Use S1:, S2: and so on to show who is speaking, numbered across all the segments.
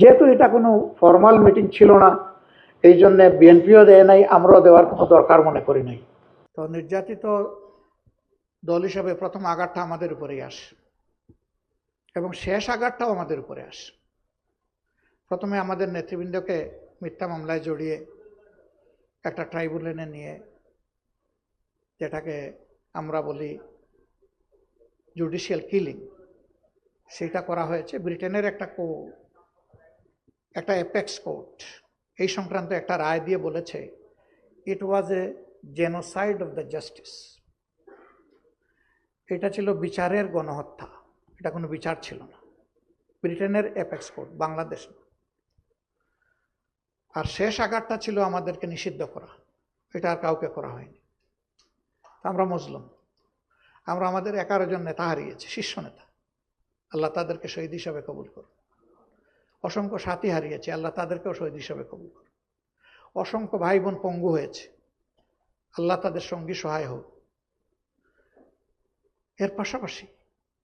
S1: যেহেতু এটা কোনো ফর্মাল মিটিং ছিল না, এই জন্য বিএনপিও দেয় নাই, আমরাও দেওয়ার কোনো দরকার মনে করি নাই। তো নির্যাতিত দল হিসাবে প্রথম আঘাতটা আমাদের উপরেই আসে, এবং শেষ আঘাতটাও আমাদের উপরে আসে। প্রথমে আমাদের নেতৃবৃন্দকে মিথ্যা মামলায় জড়িয়ে একটা ট্রাইব্যুনালে নিয়ে, যেটাকে আমরা বলি জুডিশিয়াল কিলিং সেটা করা হয়েছে। ব্রিটেনের একটা কো একটা অ্যাপেক্স কোর্ট এই সংক্রান্ত একটা রায় দিয়ে বলেছে it was a genocide of the justice এটা ছিল বিচারের গণহত্যা, এটা কোনো বিচার ছিল না। ব্রিটেনের অ্যাপেক্স কোর্ট বাংলাদেশ আর শেষ আঘাতটা ছিল আমাদেরকে নিষিদ্ধ করা। এটা আর কাউকে করা হয়নি। আমরা মুসলিম আমরা আমাদের এগারো জন নেতা হারিয়েছি, শীর্ষ নেতা। আল্লাহ তাদেরকে শহীদ হিসাবে কবুল করুন অসংখ্য সাথী হারিয়েছে, আল্লাহ তাদেরকেও শহীদ হিসাবে কবুল করুন। অসংখ্য ভাই বোন পঙ্গু হয়েছে, আল্লাহ তাদের সঙ্গী সহায় হোক। এর পাশাপাশি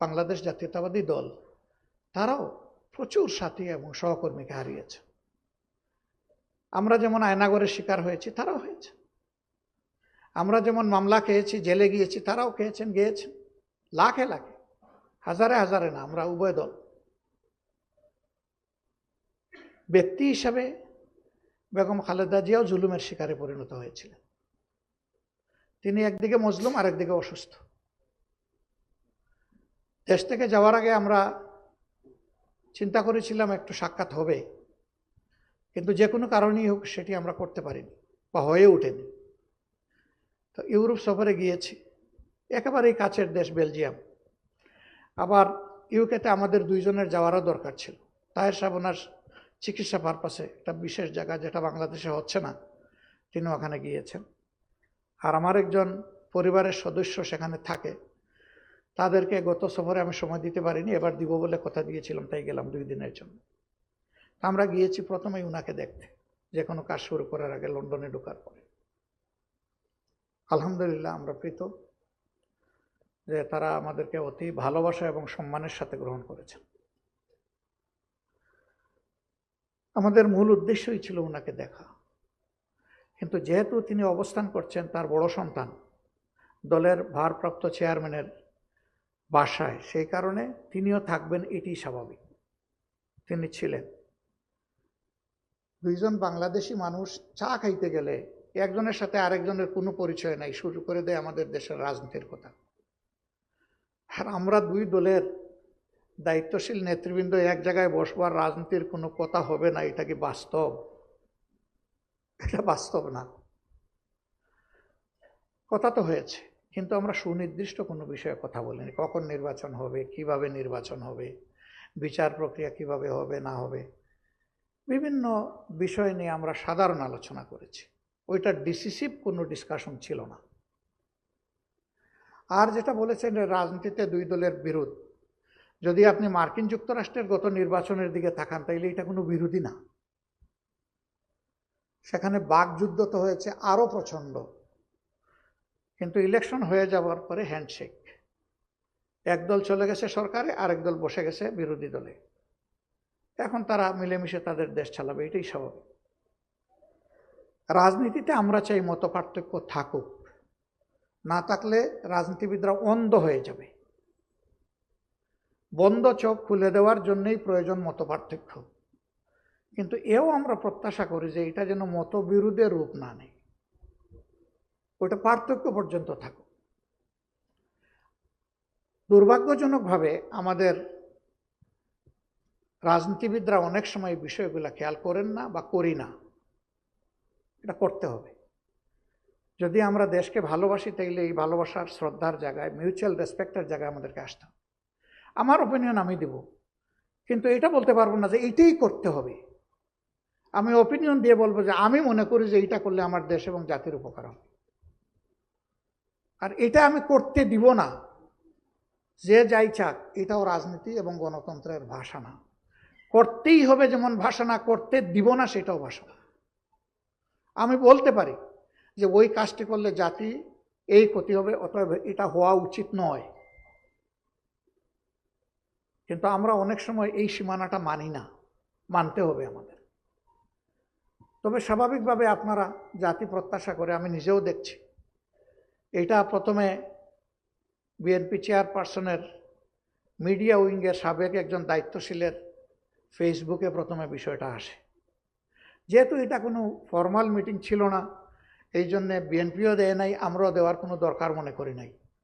S1: বাংলাদেশ জাতীয়তাবাদী দল, তারাও প্রচুর সাথী এবং সহকর্মীকে হারিয়েছে। আমরা যেমন আয়নাগরের শিকার হয়েছি, তারাও হয়েছে। আমরা যেমন মামলা খেয়েছি, জেলে গিয়েছি, তারাও খেয়েছেন, গিয়েছেন। লাখে লাখে, হাজারে হাজারে না, আমরা উভয় দল। ব্যক্তি হিসাবে বেগম খালেদা জিয়াও জুলুমের শিকারে পরিণত হয়েছিলেন। তিনি একদিকে মজলুম আর একদিকে অসুস্থ। দেশ থেকে যাওয়ার আগে আমরা চিন্তা করেছিলাম একটু সাক্ষাৎ হবে, কিন্তু যে কোনো কারণেই হোক সেটি আমরা করতে পারিনি বা হয়ে ওঠেনি। তো ইউরোপ সফরে গিয়েছি, একেবারেই কাছের দেশ বেলজিয়াম। আবার ইউকেতে আমাদের দুইজনের যাওয়ারও দরকার ছিল। তাহের সাহেব ওনার চিকিৎসা পারপাসে একটা বিশেষ জায়গা যেটা বাংলাদেশে হচ্ছে না, তিনি ওখানে গিয়েছেন। আর আমার একজন পরিবারের সদস্য সেখানে থাকে। তাদেরকে গত সফরে আমি সময় দিতে পারিনি, এবার দিব বলে কথা দিয়েছিলাম, তাই গেলাম দুই দিনের জন্য। আমরা গিয়েছি প্রথমেই উনাকে দেখতে, যে কোনো কাজ শুরু করার আগে লন্ডনে ঢোকার পরে। আলহামদুলিল্লাহ আমরা প্রীত যে তারা আমাদেরকে অতি ভালোবাসা এবং সম্মানের সাথে গ্রহণ করেছেন। আমাদের মূল উদ্দেশ্যই ছিল ওনাকে দেখা। কিন্তু যেহেতু তিনি অবস্থান করছেন তার বড় সন্তান, দলের ভারপ্রাপ্ত চেয়ারম্যানের বাসায়, সেই কারণে তিনিও থাকবেন এটি স্বাভাবিক। তিনি ছিলেন। দুইজন বাংলাদেশি মানুষ চা খাইতে গেলে একজনের সাথে আরেকজনের কোনো পরিচয় নাই, শুরু করে দেয় আমাদের দেশের রাজনীতির কথা। আর আমরা দুই দলের দায়িত্বশীল নেতৃবৃন্দ এক জায়গায় বসবার রাজনীতির কোনো কথা হবে না, এটা কি বাস্তব? এটা বাস্তব না। কথা তো হয়েছে, কিন্তু আমরা সুনির্দিষ্ট কোনো বিষয়ে কথা বলিনি। কখন নির্বাচন হবে, কীভাবে নির্বাচন হবে, বিচার প্রক্রিয়া কীভাবে হবে, না হবে, বিভিন্ন বিষয় নিয়ে আমরা সাধারণ আলোচনা করেছি। ওইটা ডিসিসিভ কোনো ডিসকাশন ছিল না। আর যেটা বলেছেন রাজনীতিতে দুই দলের বিরোধ যদি আপনি মার্কিন যুক্তরাষ্ট্রের গত নির্বাচনের দিকে তাকান, তাইলে এটা কোনো বিরোধী না। সেখানে বাকযুদ্ধ তো হয়েছে আরও প্রচণ্ড। কিন্তু ইলেকশন হয়ে যাওয়ার পরে হ্যান্ডশেক। একদল চলে গেছে সরকারে, আরেক দল বসে গেছে বিরোধী দলে। এখন তারা মিলেমিশে তাদের দেশ চালাবে, এটাই স্বাভাবিক। রাজনীতিতে আমরা চাই মত পার্থক্য থাকুক। না থাকলে রাজনীতিবিদরা অন্ধ হয়ে যাবে। বন্ধ চোখ খুলে দেওয়ার জন্যই প্রয়োজন মত পার্থক্য কিন্তু এও আমরা প্রত্যাশা করি যে এটা যেন মতবিরোধের রূপ না নেয়। ওটা পার্থক্য পর্যন্ত থাকুক। দুর্ভাগ্যজনকভাবে আমাদের রাজনীতিবিদরা অনেক সময় বিষয়গুলো খেয়াল করেন না বা করি না। এটা করতে হবে। যদি আমরা দেশকে ভালোবাসি, তাইলে এই ভালোবাসার, শ্রদ্ধার জায়গায় মিউচুয়াল রেসপেক্টের জায়গায় আমাদেরকে আসতে হবে। আমার ওপিনিয়ন আমি দেব। কিন্তু এটা বলতে পারব না যে এইটাই করতে হবে। আমি ওপিনিয়ন দিয়ে বলব যে আমি মনে করি যে এটা করলে আমার দেশ এবং জাতির উপকার হবে। আর এটা আমি করতে দিব না। যে যাই চাক, এটাও রাজনীতি এবং গণতন্ত্রের ভাষা না করতেই হবে যেমন ভাষা না করতে দিব না সেটাও ভাষা আমি বলতে পারি যে ওই কাজটি করলে জাতি এই ক্ষতি হবে, অতএব এটা হওয়া উচিত নয়। কিন্তু আমরা অনেক সময় এই সীমানাটা মানি না। মানতে হবে আমাদের। তবে স্বাভাবিকভাবে আপনারা জাতি প্রত্যাশা করে, আমি নিজেও দেখছি। এটা প্রথমে বিএনপি চেয়ারপারসনের মিডিয়া উইংয়ের সাবেক একজন দায়িত্বশীলের ফেসবুকে প্রথমে বিষয়টা আসে। যেহেতু এটা কোনো ফর্মাল মিটিং ছিল না, এই জন্যে বিএনপিও দেয় নাই, আমরাও দেওয়ার কোনো দরকার মনে করি নাই।